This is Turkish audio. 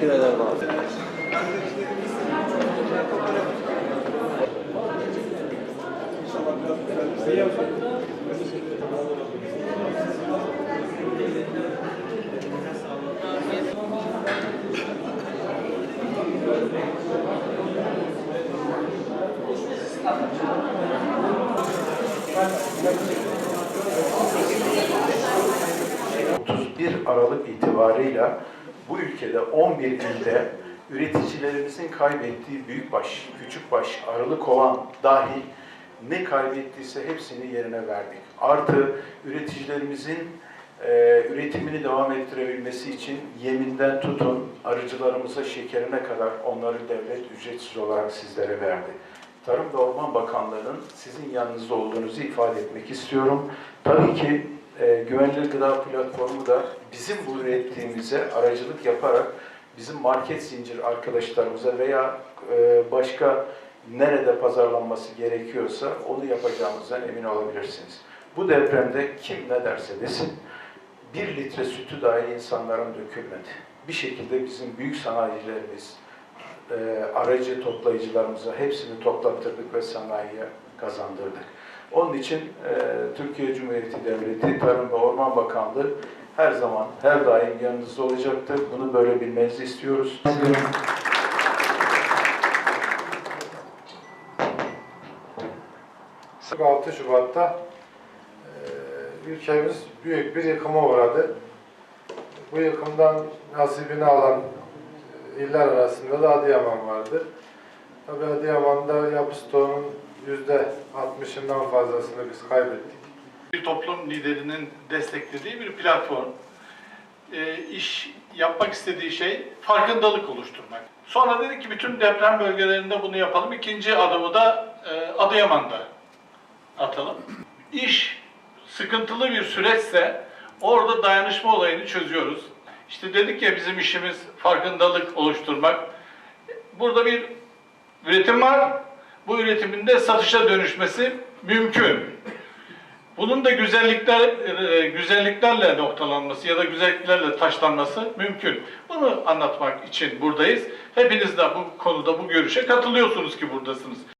teşekkür ederim abi. Aralık itibarıyla bu ülkede 11 ilde üreticilerimizin kaybettiği büyükbaş, küçükbaş, arılı kovan dahil ne kaybettiyse hepsini yerine verdik. Artı üreticilerimizin e, üretimini devam ettirebilmesi için yeminden tutun arıcılarımıza şekerine kadar onları devlet ücretsiz olarak sizlere verdi. Tarım ve Orman Bakanlığı'nın sizin yanınızda olduğunuzu ifade etmek istiyorum. Tabii ki e, güvenilir gıda platformu da bizim bu ürettiğimize aracılık yaparak bizim market zincir arkadaşlarımıza veya e, başka nerede pazarlanması gerekiyorsa onu yapacağımızdan emin olabilirsiniz. Bu depremde kim ne derse desin bir litre sütü dahi insanların dökülmedi. Bir şekilde bizim büyük sanayicilerimiz, e, aracı toplayıcılarımıza hepsini toplattırdık ve sanayiye kazandırdık. Onun için e, Türkiye Cumhuriyeti Devleti Tarım ve Orman Bakanlığı her zaman, her daim yanınızda olacaktır. Bunu böyle bilmenizi istiyoruz. 6 Şubat'ta e, ülkemiz büyük bir yıkıma uğradı. Bu yıkımdan nasibini alan e, iller arasında da Adıyaman vardı. Tabii Adıyaman'da yapı stoğunun yüzde 60'ından fazlasını biz kaybettik. bir toplum liderinin desteklediği bir platform. E, iş yapmak istediği şey farkındalık oluşturmak. Sonra dedik ki bütün deprem bölgelerinde bunu yapalım. İkinci adımı da e, Adıyaman'da atalım. İş sıkıntılı bir süreçse orada dayanışma olayını çözüyoruz. İşte dedik ya bizim işimiz farkındalık oluşturmak. Burada bir üretim var. Bu üretimin de satışa dönüşmesi mümkün. Bunun da güzellikler e, güzelliklerle noktalanması ya da güzelliklerle taşlanması mümkün. Bunu anlatmak için buradayız. Hepiniz de bu konuda bu görüşe katılıyorsunuz ki buradasınız.